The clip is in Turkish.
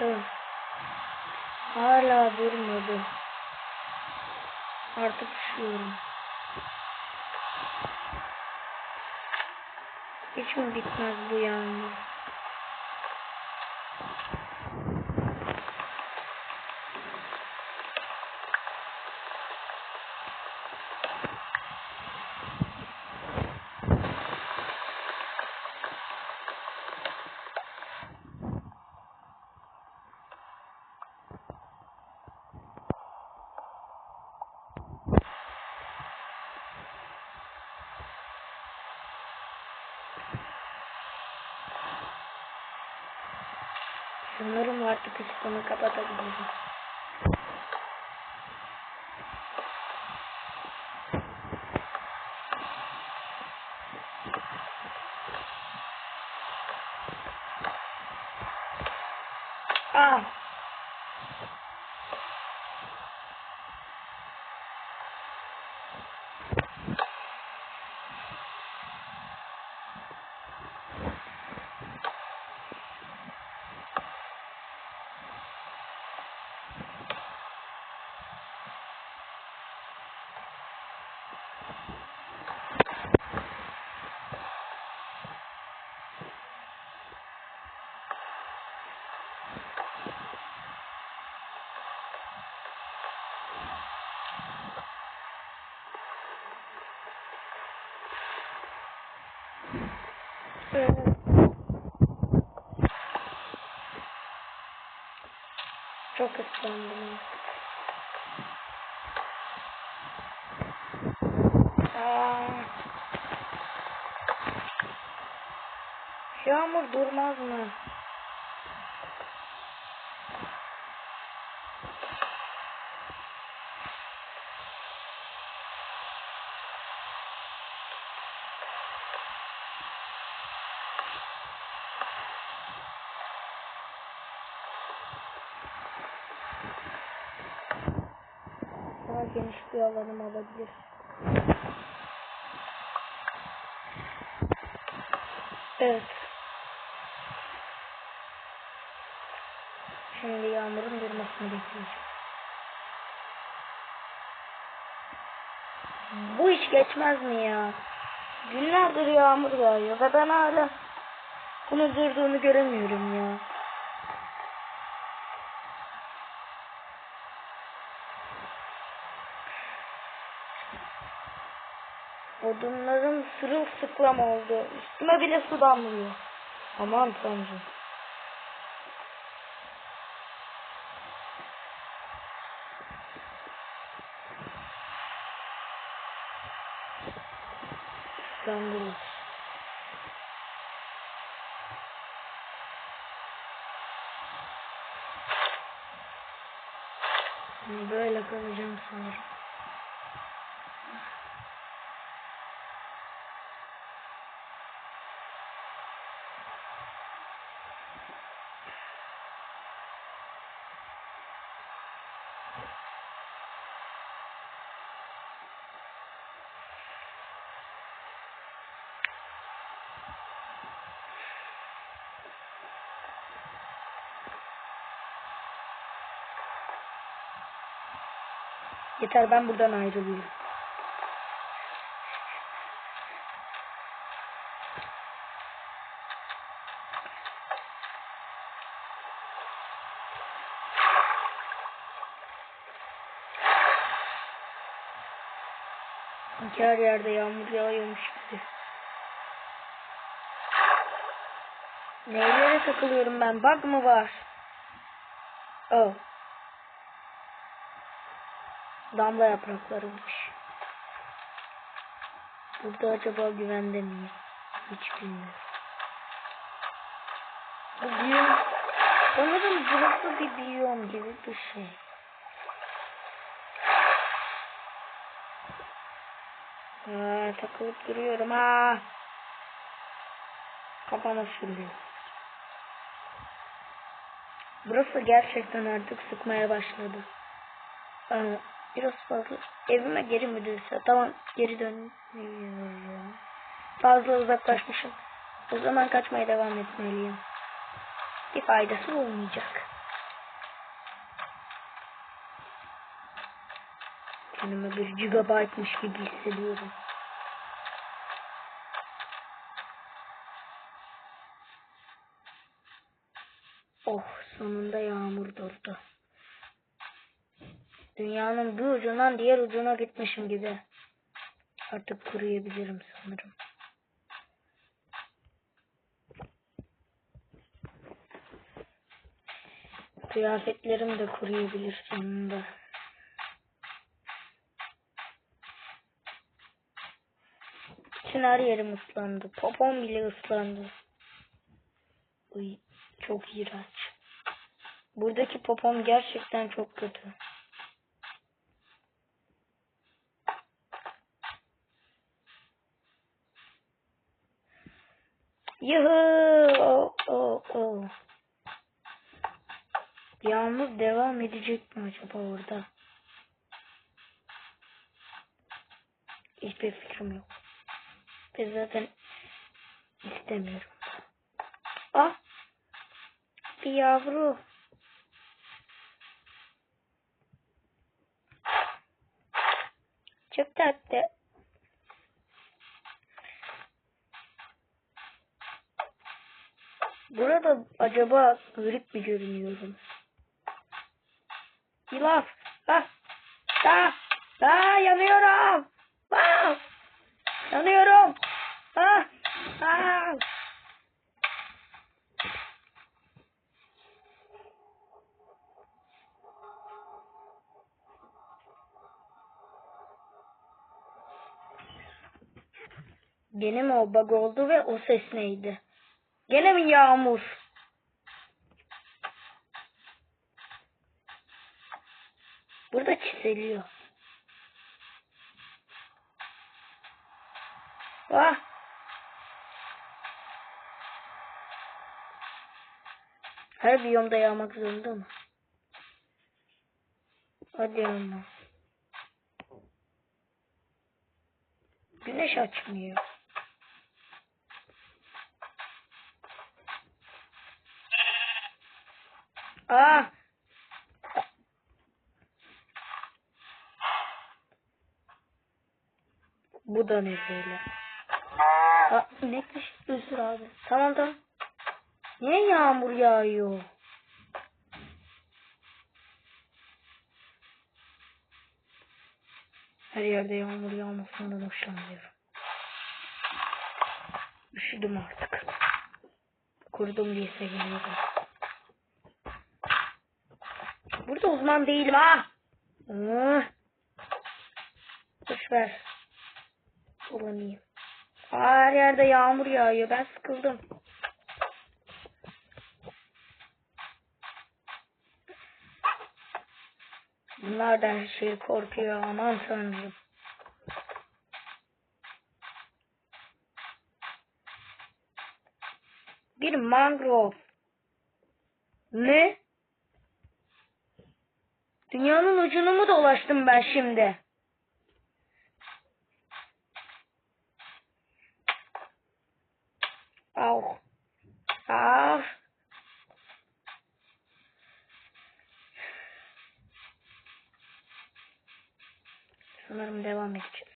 Evet. Hala durmadı. Artık üşüyorum. Hiç mi bitmez bu yağmur? Sanırım artık ışıkını kapatabilirim. Ah! Evet. Çok ıslandım. Yağmur durmaz mı? Daha geniş bir alanım olabilir. Evet. Şimdi yağmurun durmasını bekleyeceğim. Bu iş geçmez mi ya? Günlerdir yağmur yağıyor ve ben hala bunun durduğunu göremiyorum ya. Odunlarım sırılsıklam oldu. Üstüme bile su damlıyor. Aman tanrım. Islandım. Böyle kalacağım sanırım. Yeter ben buradan ayrılıyorum. Her yerde yağmur yağıyormuş gibi. Neylere takılıyorum ben? Bug mı var? Oh. Damla yapraklarıymış. Burada acaba güvende miyim? Hiç bilmiyorum. Bu biyom... Sanırım burası bir biyom gibi bir şey. Aa, takılıp duruyorum ha. Kafama sürüyor. Burası gerçekten artık sıkmaya başladı. Aa, Biraz fazla. Evime geri mi müdürse. Tamam geri dönüyorum. Fazla uzaklaşmışım. O zaman kaçmaya devam etmeliyim. Bir faydası olmayacak. Kendime bir gigabaytmış gibi hissediyorum. Oh sonunda yağmur durdu. Dünyanın bir ucundan diğer ucuna gitmişim gibi. Artık kuruyabilirim sanırım. Kıyafetlerim de kuruyabilir sonunda. Bütün her yerim ıslandı. Popom bile ıslandı. Uy, çok iğrenç. Buradaki popom gerçekten çok kötü. Yuhu! Oh, oh, oh. Yağmur devam edecek mi acaba orada? Hiçbir fikrim yok. Ve zaten istemiyorum. Ah! Bir yavru. Çok tatlı. Burada acaba garip mi görünüyorum? Yılaf. Ah. Ah. Ah yanıyorum. Ah. Yanıyorum. Ah. Ah. Gene mi o bug oldu ve o ses neydi? Gene mi yağmur? Burada çiseliyor. Ah! Her biyomda yağmak zorunda mı? Hadi ama. Güneş açmıyor. Aa! Bu da ne böyle? Aa, inek düştü abi. Tamam tamam. Niye yağmur yağıyor? Her yerde yağmur yağmasından hoşlanmıyorum. Üşüdüm artık. Kurudum diye seviniyorum. Burada uzman değilim ha. Ah. Boş ver. Kullanayım. Her yerde yağmur yağıyor. Ben sıkıldım. Bunlar da her şey korkuyor. Aman tanrım. Bir mangrove. Ne? Dünyanın ucunu mu dolaştım ben şimdi? Au. Au. Sanırım devam edeceğiz.